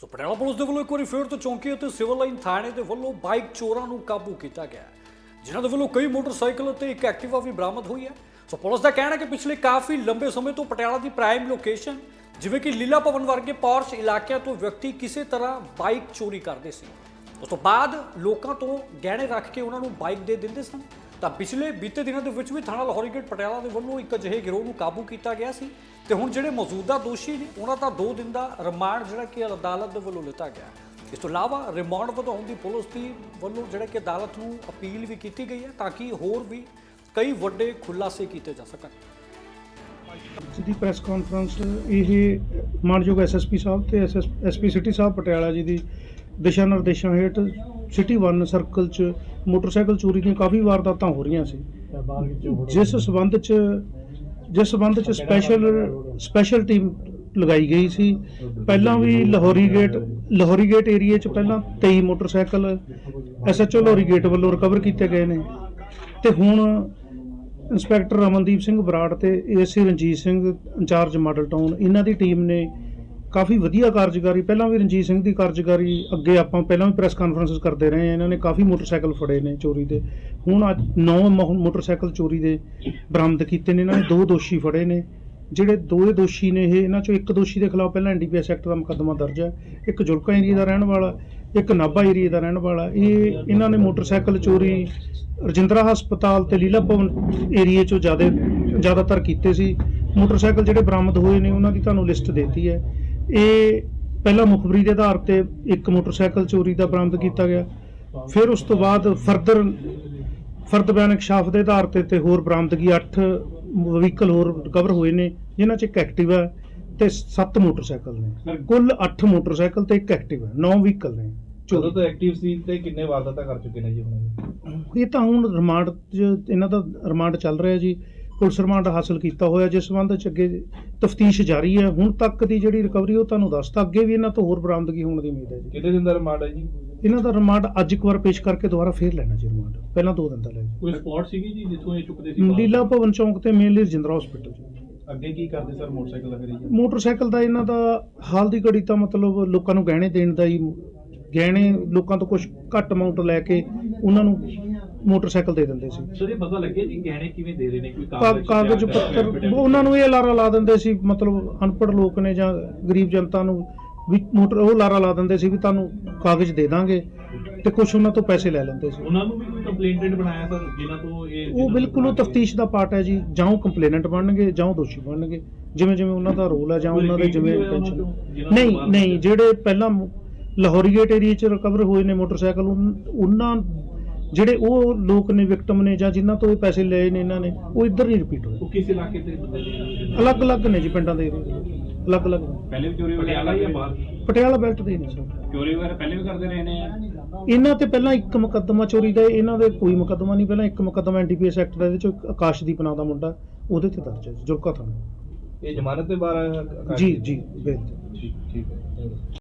ਸੋ Patiala police ਦੇ ਵੱਲੋਂ ਇੱਕ ਵਾਰੀ ਫਿਰ ਤੋਂ ਚੌਂਕੀ ਅਤੇ ਸਿਵਲ ਲਾਈਨ ਥਾਣੇ ਦੇ ਵੱਲੋਂ ਬਾਈਕ ਚੋਰਾਂ ਨੂੰ ਕਾਬੂ ਕੀਤਾ ਗਿਆ ਜਿਨ੍ਹਾਂ ਦੇ ਵੱਲੋਂ ਕਈ ਮੋਟਰਸਾਈਕਲ ਅਤੇ ਇੱਕ ਐਕਟਿਵਾ ਵੀ ਬਰਾਮਦ ਹੋਈ ਹੈ। ਸੋ ਪੁਲਿਸ ਦਾ ਕਹਿਣਾ ਹੈ ਕਿ ਪਿਛਲੇ ਕਾਫੀ ਲੰਬੇ ਸਮੇਂ ਤੋਂ ਪਟਿਆਲਾ ਦੀ ਪ੍ਰਾਈਮ ਲੋਕੇਸ਼ਨ ਜਿਵੇਂ ਕਿ ਲੀਲਾ ਭਵਨ ਵਰਗੇ ਪੌਰਸ਼ ਇਲਾਕਿਆਂ ਤੋਂ ਵਿਅਕਤੀ ਕਿਸੇ ਤਰ੍ਹਾਂ ਬਾਈਕ ਚੋਰੀ ਕਰਦੇ ਸੀ। ਉਸ ਤੋਂ ਬਾਅਦ ਲੋਕਾਂ ਤੋਂ ਗਹਿਣੇ ਰੱਖ ਕੇ ਉਹਨਾਂ ਨੂੰ ਬਾਈਕ ਦੇ ਦਿੰਦੇ ਸਨ। ਤਾਂ ਪਿਛਲੇ ਬੀਤੇ ਦਿਨਾਂ ਦੇ ਵਿੱਚ ਵੀ ਥਾਣਾ ਲਾਹੌਰੀਗੇਟ ਪਟਿਆਲਾ ਦੇ ਵੱਲੋਂ ਇੱਕ ਅਜਿਹੇ ਗਿਰੋਹ ਨੂੰ ਕਾਬੂ ਕੀਤਾ ਗਿਆ ਸੀ ਤੇ ਹੁਣ ਜਿਹੜੇ ਮੌਜੂਦਾ ਦੋਸ਼ੀ ਨੇ, ਉਹਨਾਂ ਦਾ 2 ਦਿਨ ਦਾ ਰਿਮਾਂਡ ਜਿਹੜਾ ਕਿ ਅਦਾਲਤ ਦੇ ਵੱਲੋਂ ਲਿੱਤਾ ਗਿਆ ਇਸ ਤੋਂ ਇਲਾਵਾ ਰਿਮਾਂਡ ਵਧਾਉਣ ਦੀ ਪੁਲਿਸ ਦੀ ਵੱਲੋਂ ਜਿਹੜਾ ਕਿ ਅਦਾਲਤ ਨੂੰ ਅਪੀਲ ਵੀ ਕੀਤੀ ਗਈ ਹੈ ਤਾਂ ਕਿ ਹੋਰ ਵੀ ਕਈ ਵੱਡੇ ਖੁਲਾਸੇ ਕੀਤੇ ਜਾ ਸਕਣ। ਅੱਜ ਦੀ ਪ੍ਰੈਸ ਕਾਨਫਰੰਸ ਇਹ ਮਾਨਯੋਗ ਐਸਐਸਪੀ ਸਾਹਿਬ ਤੇ ਐਸਪੀ ਸਿਟੀ ਸਾਹਿਬ, ਪਟਿਆਲਾ ਜੀ ਦੀ ਦਿਸ਼ਾ ਨਿਰਦੇਸ਼ਾਂ ਹੇਠ ਸਿਟੀ 1 ਸਰਕਲ 'ਚ ਮੋਟਰਸਾਈਕਲ ਚੋਰੀ ਦੀਆਂ ਕਾਫੀ ਵਾਰਦਾਤਾਂ ਹੋ ਰਹੀਆਂ ਸੀ। ਜਿਸ ਸਬੰਧ 'ਚ ਜਿਸ ਸਬੰਧ 'ਚ ਸਪੈਸ਼ਲ ਸਪੈਸ਼ਲ ਟੀਮ ਲਗਾਈ ਗਈ ਸੀ। ਪਹਿਲਾਂ ਵੀ Lahori gate Lahori gate area 'ਚ ਪਹਿਲਾਂ 23 ਮੋਟਰਸਾਈਕਲ ਐਸਐਚਓ ਲਾਹੌਰੀ ਗੇਟ ਵੱਲੋਂ ਰਿਕਵਰ ਕੀਤੇ ਗਏ ਨੇ। ਤੇ ਹੁਣ ਇੰਸਪੈਕਟਰ ਰਮਨਦੀਪ ਸਿੰਘ ਬਰਾੜ ਤੇ ASC Ranjit Singh incharge model town ਇਹਨਾਂ ਦੀ ਟੀਮ ਨੇ ਕਾਫੀ ਵਧੀਆ ਕਾਰਜਕਾਰੀ, ਪਹਿਲਾਂ ਵੀ ਰਣਜੀਤ ਸਿੰਘ ਦੀ ਕਾਰਜਕਾਰੀ ਅੱਗੇ ਆਪਾਂ ਪਹਿਲਾਂ ਵੀ ਪ੍ਰੈਸ ਕਾਨਫਰੰਸਸ ਕਰਦੇ ਰਹੇ ਹਾਂ, ਇਹਨਾਂ ਨੇ ਕਾਫੀ ਮੋਟਰਸਾਈਕਲ ਫੜੇ ਨੇ ਚੋਰੀ ਦੇ। ਹੁਣ ਅੱਜ 9 ਮੋਟਰਸਾਈਕਲ ਚੋਰੀ ਦੇ ਬਰਾਮਦ ਕੀਤੇ ਨੇ, ਇਹਨਾਂ ਨੇ ਦੋ ਦੋਸ਼ੀ ਫੜੇ ਨੇ। ਜਿਹੜੇ ਦੋਏ ਦੋਸ਼ੀ ਨੇ ਇਹ, ਇਹਨਾਂ ਚੋਂ ਇੱਕ ਦੋਸ਼ੀ ਦੇ ਖਿਲਾਫ ਪਹਿਲਾਂ ਐਨਡੀਪੀਐਸ ਐਕਟ ਦਾ ਮੁਕੱਦਮਾ ਦਰਜ ਹੈ। ਇੱਕ ਜੁਲਕਾ ਏਰੀਆ ਦਾ ਰਹਿਣ ਵਾਲਾ, ਇੱਕ ਨਾਭਾ ਏਰੀਆ ਦਾ ਰਹਿਣ ਵਾਲਾ। ਇਹ, ਇਹਨਾਂ ਨੇ ਮੋਟਰਸਾਈਕਲ ਚੋਰੀ ਰਜਿੰਦਰਾ ਹਸਪਤਾਲ ਤੇ ਲੀਲਾ ਭਵਨ ਏਰੀਏ ਚੋਂ ਜ਼ਿਆਦਾ, ਜ਼ਿਆਦਾਤਰ ਕੀਤੇ ਸੀ। ਮੋਟਰਸਾਈਕਲ ਜਿਹੜੇ ਬਰਾਮਦ ਹੋਏ ਨੇ, ਉਹਨਾਂ ਦੀ ਤੁਹਾਨੂੰ ਲਿਸਟ ਦਿੱਤੀ ਹੈ। ਇਹ ਪਹਿਲਾ ਮੁਖਬਰੀ ਦੇ ਆਧਾਰ ਤੇ ਇੱਕ ਮੋਟਰਸਾਈਕਲ ਚੋਰੀ ਦਾ ਬਰਾਮਦ ਕੀਤਾ ਗਿਆ। ਫਿਰ ਉਸ ਤੋਂ ਬਾਅਦ ਫਰਦਰ ਫਰਦ ਬਿਆਨ ਇਕਸ਼ਾਫ ਦੇ ਆਧਾਰ ਤੇ ਤੇ ਹੋਰ ਬਰਾਮਦਗੀ 8 ਵਹੀਕਲ ਹੋਰ ਰਿਕਵਰ ਹੋਏ ਨੇ ਜਿਨ੍ਹਾਂ 'ਚ ਇੱਕ ਐਕਟਿਵਾ ਤੇ 7 ਮੋਟਰਸਾਈਕਲ ਨੇ। ਕੁੱਲ 8 ਮੋਟਰਸਾਈਕਲ ਤੇ ਇੱਕ ਐਕਟਿਵਾ 9 ਵਹੀਕਲ ਨੇ ਜਦੋਂ ਤੋਂ ਐਕਟਿਵ ਸੀ ਤੇ ਕਿੰਨੇ ਵਾਰਦਾਤਾਂ ਕਰ ਚੁੱਕੇ ਨੇ ਜੀ ਹੁਣ ਇਹ? ਤਾਂ ਹੁਣ ਰਿਮਾਂਡ ਇਹਨਾਂ ਦਾ ਰਿਮਾਂਡ ਚੱਲ ਰਿਹਾ ਜੀ। ਪੁਲਿਸ ਰਿਮਾਂਡ ਹਾਸਲ ਕੀਤਾ ਹੋਇਆ ਜਿਸ ਸੰਬੰਧ ਚ ਅੱਗੇ ਤਫਤੀਸ਼ ਜਾਰੀ ਹੈ। ਹੁਣ ਤੱਕ ਦੀ ਜਿਹੜੀ ਰਿਕਵਰੀ ਉਹ ਤੁਹਾਨੂੰ ਦੱਸਤਾ। ਅੱਗੇ ਵੀ ਇਹਨਾਂ ਤੋਂ ਹੋਰ ਬਰਾਮਦਗੀ ਹੋਣ ਦੀ ਉਮੀਦ ਹੈ ਜੀ। ਕਿੰਨੇ ਦਿਨ ਦਾ ਰਿਮਾਂਡ ਹੈ ਜੀ? ਇਹਨਾਂ ਦਾ ਰਿਮਾਂਡ ਅੱਜ ਇੱਕ ਵਾਰ ਪੇਸ਼ ਕਰਕੇ ਦੁਬਾਰਾ ਫੇਰ ਲੈਣਾ ਜੀ ਰਿਮਾਂਡ। ਪਹਿਲਾਂ ਦੋ ਦਿਨ ਦਾ ਲੈ ਕੋਈ ਸਪੌਟ ਸੀਗੀ ਜੀ ਜਿੱਥੋਂ ਇਹ ਚੁੱਕਦੇ ਸੀ? ਲੀਲਾ ਭਵਨ ਚੌਂਕ ਤੇ ਮੇਨਲੀ ਰਜਿੰਦਰਾ ਹਸਪੀਟਲ ਜੀ। ਅੱਗੇ ਕੀ ਕਰਦੇ ਸਰ? ਮੋਟਰਸਾਈਕਲ ਦਾ ਫਿਰ ਜੀ ਮੋਟਰਸਾਈਕਲ ਦਾ ਇਹਨਾਂ ਦਾ ਹਾਲ ਦੀ ਘੜੀ ਤਾਂ ਮਤਲਬ ਲੋਕਾਂ ਨੂੰ ਗਹਿਣੇ ਦੇਣ ਦਾ ਹੀ ਗਹਿਣੇ ਲੋਕਾਂ ਤੋਂ ਕੁਝ ਘੱਟ ਅਮਾਉਂਟ ਲੈ ਕੇ ਉਹਨਾਂ ਨੂੰ ਮੋਟਰਸਾਈਕਲ ਦੇ ਦਿੰਦੇ ਸੀ ਸਰ ਇਹ ਪਤਾ ਲੱਗਿਆ ਜੀ ਗਹਿਣੇ ਕਿਵੇਂ ਦੇ ਰਹੇ ਨੇ ਕੋਈ ਕਾਗਜ਼ ਕਾਗਜ਼ ਪੱਤਰ? ਉਹਨਾਂ ਨੂੰ ਇਹ ਲਾਰਾ ਲਾ ਦਿੰਦੇ ਸੀ ਮਤਲਬ ਅਨਪੜ੍ਹ ਲੋਕ ਨੇ ਜਾਂ ਗਰੀਬ ਜਨਤਾ ਨੂੰ ਵੀ ਮੋਟਰ ਉਹ ਲਾਰਾ ਲਾ ਦਿੰਦੇ ਸੀ ਵੀ ਤੁਹਾਨੂੰ ਕਾਗਜ਼ ਦੇ ਦਾਂਗੇ ਤੇ ਕੁਝ ਉਹਨਾਂ ਤੋਂ ਪੈਸੇ ਲੈ ਲੈਂਦੇ ਸੀ ਉਹਨਾਂ ਨੂੰ ਵੀ ਕੋਈ ਕੰਪਲੇਂਟਡ ਬਣਾਇਆ ਸਰ ਜਿਨ੍ਹਾਂ ਤੋਂ ਇਹ ਉਹ ਬਿਲਕੁਲ ਉਹ ਤਫਤੀਸ਼ ਦਾ ਪਾਰਟ ਹੈ ਜੀ ਜਾਂ ਉਹ ਕੰਪਲੇਨੈਂਟ ਬਣਨਗੇ ਜਾਂ ਉਹ ਦੋਸ਼ੀ ਬਣਨਗੇ ਜਿਵੇਂ ਜਿਵੇਂ ਉਹਨਾਂ ਦਾ ਰੋਲ ਹੈ ਜਾਂ ਉਹਨਾਂ ਦੇ ਜਿਵੇਂ ਤੋਂ ਨਹੀਂ ਨਹੀਂ? ਜਿਹੜੇ ਪਹਿਲਾਂ ਲਾਹੌਰੀ ਗੇਟ ਏਰੀਆ 'ਚ ਰਿਕਵਰ ਹੋਏ ਨੇ ਮੋਟਰਸਾਈਕਲ ਉਹਨਾਂ ਜਿਹੜੇ ਉਹ ਲੋਕ ਨੇ ਵਿਕਟਮ ਨੇ ਜਾਂ ਜਿਨ੍ਹਾਂ ਤੋਂ ਇਹ ਪੈਸੇ ਲਏ ਨੇ ਇਹਨਾਂ ਨੇ ਉਹ ਇੱਧਰ ਨਹੀਂ ਰਿਪੀਟ ਹੋਏ। ਉਹ ਕਿਸ ਇਲਾਕੇ ਦੇ ਬੰਦੇ ਨੇ? ਅਲੱਗ-ਅਲੱਗ ਨੇ ਜੀ ਪਿੰਡਾਂ ਦੇ। ਅਲੱਗ-ਅਲੱਗ ਪਹਿਲੇ ਵੀ ਚੋਰੀ ਪਟਿਆਲਾ ਜਾਂ ਬਾਹਰ ਪਟਿਆਲਾ ਬੈਲਟ ਦੇ ਨੇ ਸਰ। ਚੋਰੀ ਵਗੈਰਾ ਪਹਿਲੇ ਵੀ ਕਰਦੇ ਰਹੇ ਨੇ? ਇਹਨਾਂ ਤੇ ਪਹਿਲਾਂ ਇੱਕ ਮੁਕੱਦਮਾ ਚੋਰੀ ਦਾ ਇਹਨਾਂ ਦੇ ਕੋਈ ਮੁਕੱਦਮਾ ਨਹੀਂ ਪਹਿਲਾਂ ਇੱਕ ਮੁਕੱਦਮਾ ਐਨਡੀਪੀਐਸ ਐਕਟ ਦਾ ਇਹਦੇ ਚ ਆਕਾਸ਼ਦੀਪ ਨਾਂ ਦਾ ਮੁੰਡਾ ਉਹਦੇ ਤੇ ਦਰਜ ਹੈ ਜੁਰਕਾ ਥਾਣਾ। ਇਹ ਜ਼ਮਾਨਤ ਤੇ ਬਾਹਰ ਜੀ ਜੀ ਬਿਲਕੁਲ। ਠੀਕ ਠੀਕ